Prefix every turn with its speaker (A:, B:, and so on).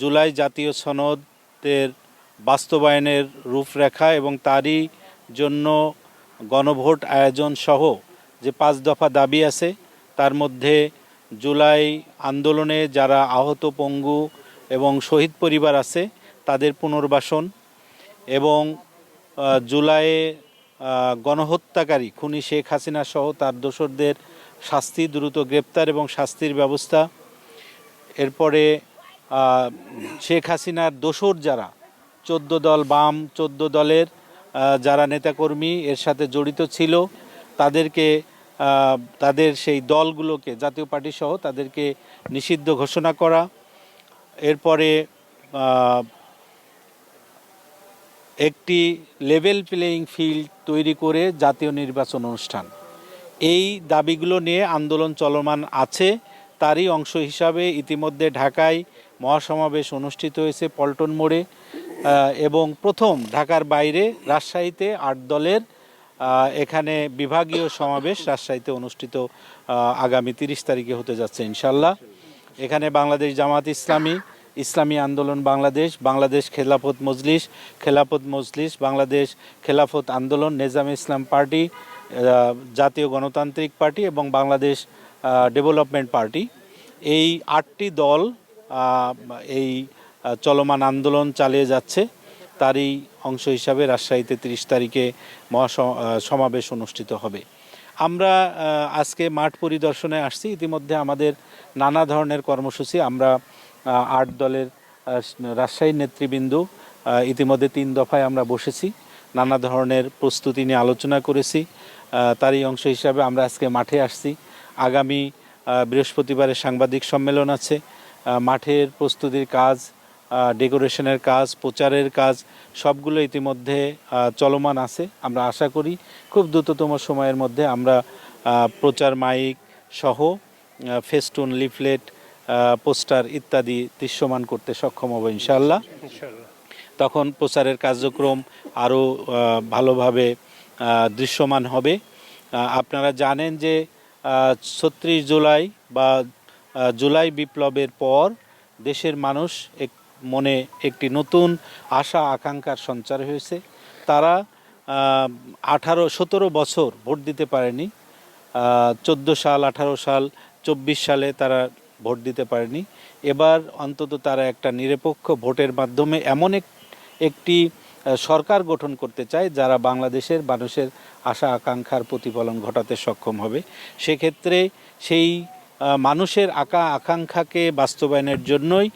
A: জুলাই জাতীয় সনদের বাস্তবায়নের রূপরেখা এবং তারই জন্য গণভোট আয়োজন সহ যে পাঁচ দফা দাবি আছে, তার মধ্যে জুলাই আন্দোলনে যারা আহত পঙ্গু এবং শহীদ পরিবার আছে, তাদের পুনর্বাসন এবং জুলাইয়ে গণহত্যাকারী খুনি শেখ হাসিনা সহ তার দোসরদের শাস্তি, দ্রুত গ্রেপ্তার এবং শাস্তির ব্যবস্থা, এরপরে শেখ হাসিনার দোসর যারা, চোদ্দ দল বাম, চোদ্দ দলের যারা নেতাকর্মী এর সাথে জড়িত ছিল, তাদেরকে তাদের সেই দলগুলোকে, জাতীয় পার্টি সহ তাদেরকে নিষিদ্ধ ঘোষণা করা। এরপরে একটি লেভেল প্লেয়িং ফিল্ড তৈরি করে জাতীয় নির্বাচন অনুষ্ঠান। এই দাবিগুলো নিয়ে আন্দোলন চলমান আছে। তারই অংশ হিসাবে ইতিমধ্যে ঢাকায় মহাসমাবেশ অনুষ্ঠিত হয়েছে পল্টন মোড়ে এবং প্রথম ঢাকার বাইরে রাজশাহীতে আট দলের এখানে বিভাগীয় সমাবেশ রাজশাহীতে অনুষ্ঠিত আগামী তিরিশ তারিখে হতে যাচ্ছে ইনশাল্লাহ এখানে বাংলাদেশ জামাত ইসলামী ইসলামী আন্দোলন বাংলাদেশ বাংলাদেশ খেলাফত মজলিস খেলাফত মজলিস, বাংলাদেশ খেলাফত আন্দোলন, নেজাম ইসলাম পার্টি জাতীয় গণতান্ত্রিক পার্টি এবং বাংলাদেশ ডেভেলপমেন্ট পার্টি। এই আটটি দল এই চলমান আন্দোলন চালিয়ে যাচ্ছে। তারই অংশ হিসাবে রাজশাহীতে তিরিশ তারিখে মহাস- সমাবেশ অনুষ্ঠিত হবে। আমরা আজকে মাঠ পরিদর্শনে আসছি। ইতিমধ্যে আমাদের নানা ধরনের কর্মসূচি। আমরা আট দলের রাজশাহীর নেতৃবৃন্দ ইতিমধ্যে তিন দফায় আমরা বসেছি। নানা ধরনের প্রস্তুতি নিয়ে আলোচনা করেছি। তারই অংশ হিসাবে আমরা আজকে মাঠে আসছি। আগামী আহ, বৃহস্পতিবারে সাংবাদিক সম্মেলন আছে। মাঠের প্রস্তুতির কাজ ডেকোরেশনের কাজ প্রচারের কাজ সবগুলো ইতিমধ্যে চলমান আছে। আমরা আশা করি খুব দ্রুততম সময়ের মধ্যে আমরা প্রচার মাইক সহ ফেস্টুন লিফলেট পোস্টার ইত্যাদি দৃশ্যমান করতে সক্ষম হব ইনশাল্লাহ তখন প্রচারের কার্যক্রম আরও ভালোভাবে দৃশ্যমান হবে। আপনারা জানেন যে ছত্রিশ জুলাই বা জুলাই বিপ্লবের পর দেশের মানুষ এক মনে একটি নতুন আশা আকাঙ্ক্ষার সঞ্চার হয়েছে। তারা আঠারো, সতেরো বছর ভোট দিতে পারেনি। চোদ্দ সাল, আঠারো সাল, চব্বিশ সালে তারা ভোট দিতে পারেনি। এবার অন্তত তারা একটা নিরপেক্ষ ভোটের মাধ্যমে এমন এক, একটি সরকার গঠন করতে চায়, যারা বাংলাদেশের মানুষের আশা আকাঙ্ক্ষার প্রতিফলন ঘটাতে সক্ষম হবে। সেক্ষেত্রে সেই মানুষের আকা আকাঙ্ক্ষাকে বাস্তবায়নের জন্যই